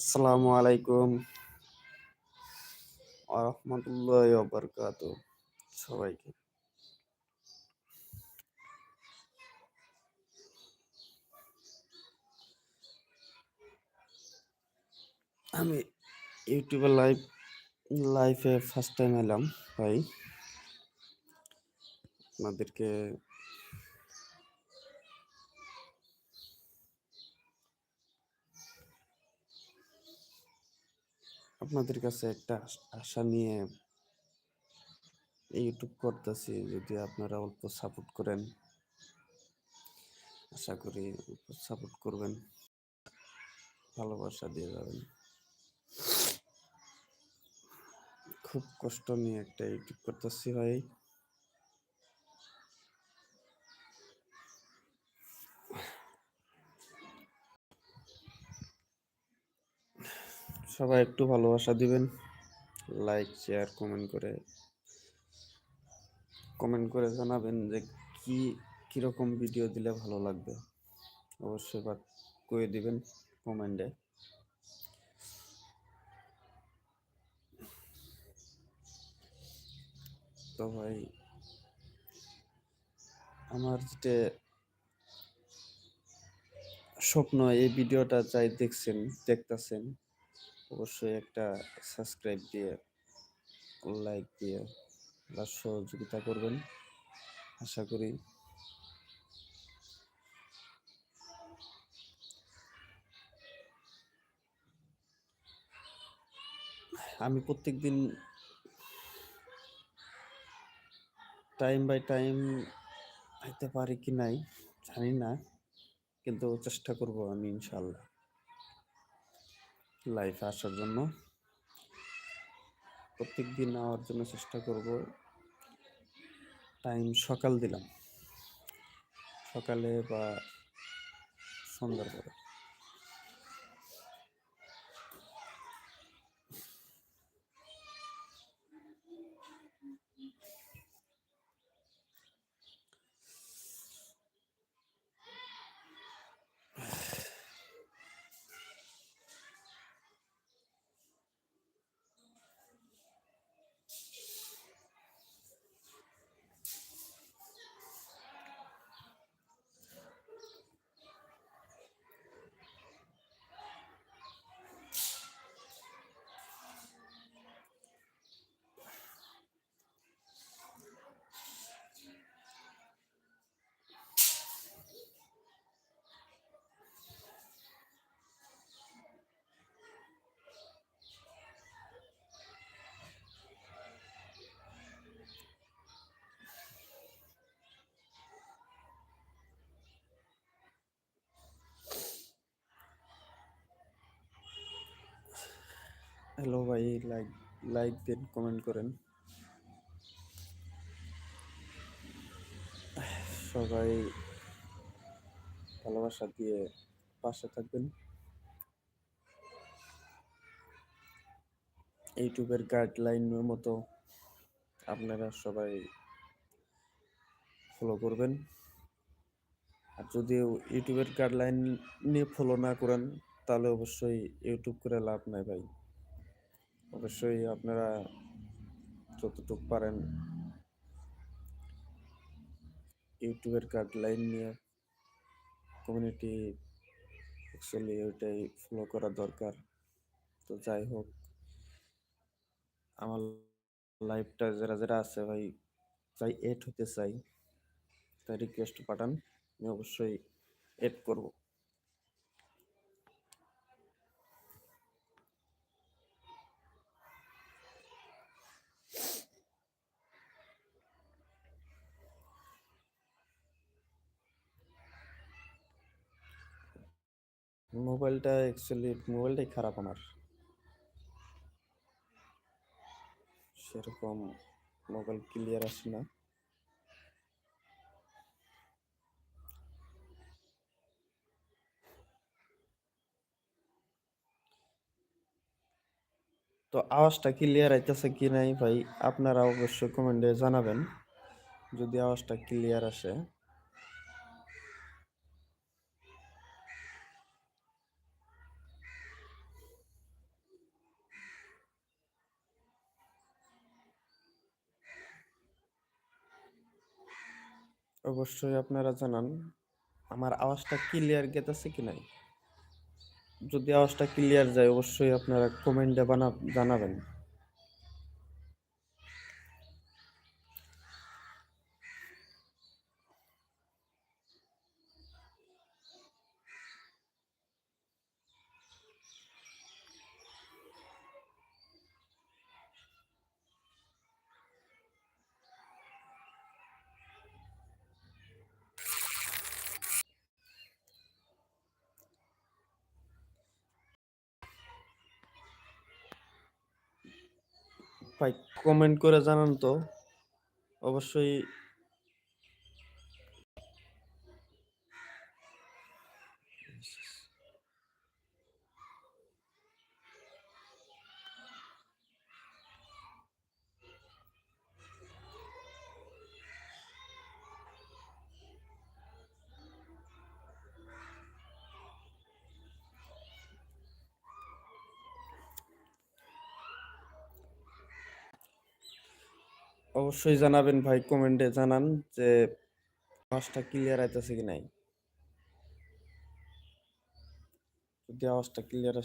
আসসালামু আলাইকুম। আরহামতুল্লাহ বরকাত সবাইকে। আমি ইউটিউবে লাইভ লাইভে ফার্স্ট টাইম এলাম ভাই। আপনাদেরকে আপনাদের কাছে একটা আশা নিয়ে ইউটিউব করতেছি, যদি আপনারা অল্প সাপোর্ট করেন। আশা করি অল্প সাপোর্ট করবেন। ভালোবাসা দিয়ে যাবেন। খুব কষ্ট নিয়ে একটা ইউটিউব করতেছি ভাই। সবাই একটু ভালোবাসা দিবেন। লাইক শেয়ার কমেন্ট করে কমেন্ট করে জানাবেন যে কি কীরকম ভিডিও দিলে ভালো লাগবে। অবশ্যই বা করে দিবেন কমেন্টে তো ভাই, আমার যেটা স্বপ্ন এই ভিডিওটা যাই দেখছেন, দেখতেছেন অবশ্যই একটা সাবস্ক্রাইব দিয়ে লাইক দিয়ে বা সহযোগিতা করবেন। আশা করি আমি প্রত্যেক দিন টাইম বাই টাইম আইতে পারি কি নাই জানি না, কিন্তু চেষ্টা করব আমি ইনশাল্লাহ লাইফে আসার জন্য। প্রত্যেক দিন নেওয়ার জন্য চেষ্টা করব। টাইম সকাল দিলাম। সকালে বা সন্ধ্যার পরে। হ্যালো ভাই লাইক লাইক দিন কমেন্ট করেন। সবাই ভালোবাসা দিয়ে পাশে থাকবেন। ইউটিউবের গাইডলাইনের মতো আপনারা সবাই ফলো করবেন। আর যদি ইউটিউবের গাইডলাইন নিয়ে ফলো না করেন, তাহলে অবশ্যই ইউটিউব করে লাভ নাই ভাই। অবশ্যই আপনারা যতটুকু পারেন ইউটিউবের গাইডলাইন নিয়ে কমিউনিটি অ্যাকচুয়ালি ওইটাই ফলো করা দরকার। তো যাই হোক, আমার লাইফটা যারা যারা আছে ভাই চাই এড হতে চাই, তাই রিকোয়েস্ট পাঠান, আমি অবশ্যই এড করব। মোবাইলটা অ্যাকচুয়ালি মোবাইলটাই খারাপ আমার। সেরকম মোবাইল ক্লিয়ার আসে না। তো আওয়াজটা ক্লিয়ার আইতেছে কি নাই ভাই, আপনারা অবশ্যই কমেন্টে জানাবেন। যদি আওয়াজটা ক্লিয়ার আসে। অবশ্যই আপনারা জানান, আমার আওয়াজটা ক্লিয়ার গেতেছে কি নাই? যদি আওয়াজটা ক্লিয়ার যায়, অবশ্যই আপনারা কমেন্টে বানা, জানাবেন। ভাই কমেন্ট করে জানান তো। অবশ্যই অবশ্যই জানাবেন ভাই, কমেন্টে জানান যে আওয়াজটা ক্লিয়ার আইতেছে কি নাই। যদি আওয়াজটা ক্লিয়ার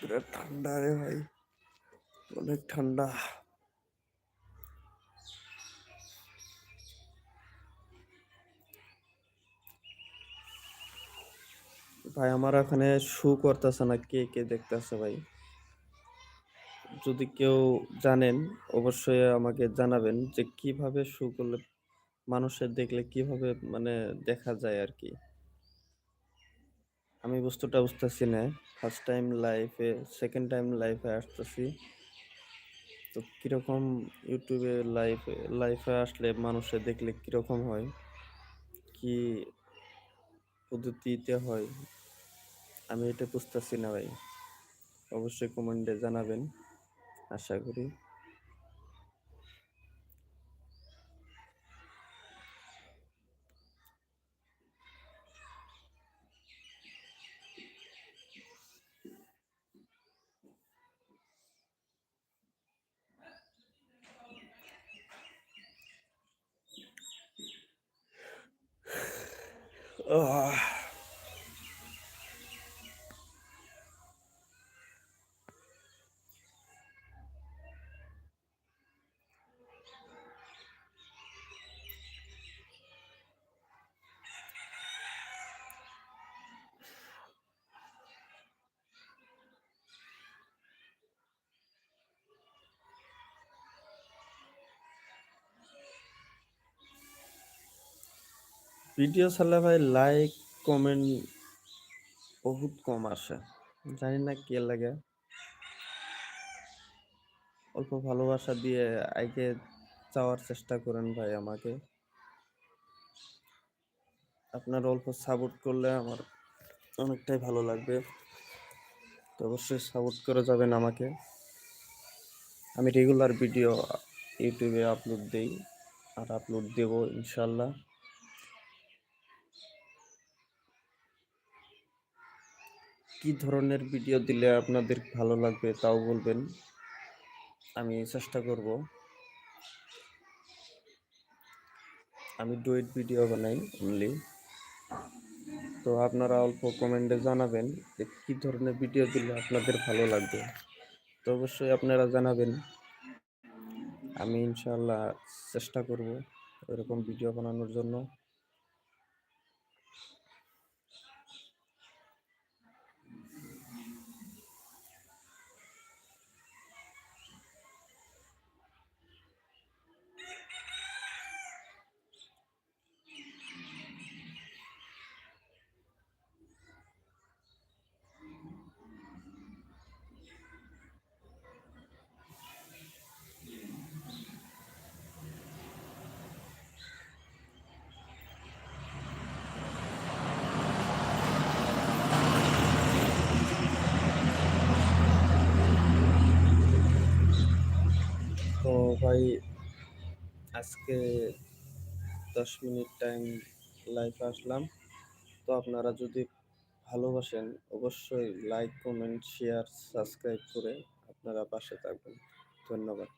বিরাট ঠান্ডা রে ভাই। অনেক ঠান্ডা। ভাই, আমার এখানে শু করতেছে না, কে কে দেখতেছে ভাই? যদি কেউ জানেন, অবশ্যই আমাকে জানাবেন যে কীভাবে শু করলে মানুষের দেখলে কীভাবে মানে দেখা যায় আর কি। আমি বস্তুটা বুঝতেছি না। ফার্স্ট টাইম লাইফে সেকেন্ড টাইম লাইফে আসতেছি। তো কীরকম ইউটিউবে লাইভ লাইফে আসলে মানুষে দেখলে কীরকম হয়? কি পদ্ধতিতে হয়? আমি এটা বুঝতেছি না ভাই। অবশ্যই কমেন্টে জানাবেন। আশা করি। Ugh. ভিডিও ছাড়লে ভাই লাইক কমেন্ট বহুত কম আসে জানি না কে লাগে। অল্প ভালোবাসা দিয়ে আগে যাওয়ার চেষ্টা করেন ভাই আমাকে। আপনার অল্প সাপোর্ট করলে আমার অনেকটাই ভালো লাগবে। তো অবশ্যই সাপোর্ট করে যাবেন আমাকে। আমি রেগুলার ভিডিও ইউটিউবে আপলোড দিই। আর আপলোড দেব ইনশাল্লাহ। কি ধরনের ভিডিও দিলে আপনাদের ভালো লাগবে তাও বলবেন। আমি চেষ্টা করব। আমি ডুয়েট ভিডিও বানাই অনলি তো আপনারা অল্প কমেন্টে জানাবেন যে কী ধরনের ভিডিও দিলে আপনাদের ভালো লাগবে। তো অবশ্যই আপনারা জানাবেন। আমি ইনশাল্লাহ চেষ্টা করব এরকম ভিডিও বানানোর জন্য। তো ভাই আজকে ১০ মিনিট টাইম লাইভে আসলাম। তো আপনারা যদি ভালোবাসেন অবশ্যই লাইক, কমেন্ট, শেয়ার, সাবস্ক্রাইব করে আপনারা পাশে থাকবেন। ধন্যবাদ।